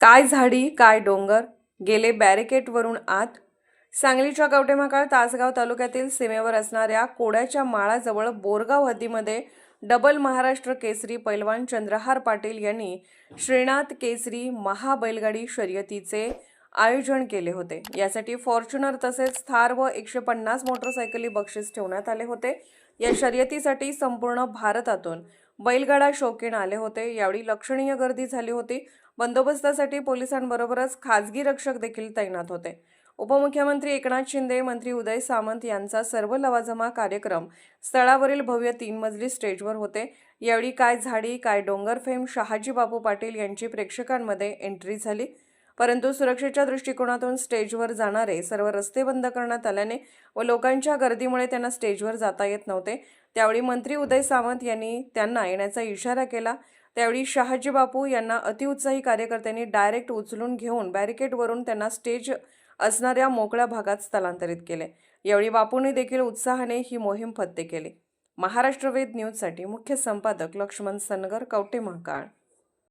काय झाडी काय डोंगर? गेले बॅरिकेडवरून आत? सांगलीच्या कवटेमहाकाळ तासगाव तालुक्यातील सीमेवर असणाऱ्या कोड्याच्या माळाजवळ बोरगाव हद्दीमध्ये डबल महाराष्ट्र केसरी पैलवान चंद्रहार पाटील यांनी श्रीनाथ केसरी महाबैलगाडी शर्यतीचे आयोजन केले होते. यासाठी फॉर्च्युनर तसेच थार व एकशे पन्नास मोटरसायकली बक्षीस ठेवण्यात आले होते. या शर्यतीसाठी संपूर्ण भारतातून बैलगाडा शौकीन आले होते. यावेळी लक्षणीय गर्दी झाली होती. बंदोबस्तासाठी पोलिसांबरोबरच खाजगी रक्षक देखील तैनात होते. उपमुख्यमंत्री एकनाथ शिंदे मंत्री उदय सामंत यांचा सर्व लवाजमा कार्यक्रम स्थळावरील भव्य तीन मजली स्टेजवर होते. यावेळी काय झाडी काय डोंगर फेम शहाजी बापू पाटील यांची प्रेक्षकांमध्ये एंट्री झाली. परंतु सुरक्षेच्या दृष्टिकोनातून स्टेजवर जाणारे सर्व रस्ते बंद करण्यात आल्याने व लोकांच्या गर्दीमुळे त्यांना स्टेजवर जाता येत नव्हते. त्यावेळी मंत्री उदय सावंत यांनी त्यांना येण्याचा इशारा केला. त्यावेळी शहाजी बापू यांना अतिउत्साही कार्यकर्त्यांनी डायरेक्ट उचलून घेऊन बॅरिकेडवरून त्यांना स्टेज असणाऱ्या मोकळ्या भागात स्थलांतरित केले. यावेळी बापूंनी देखील उत्साहाने ही मोहीम फत्ते केली. महाराष्ट्र वेद न्यूजसाठी मुख्य संपादक लक्ष्मण सनगर कवटे महाकाळ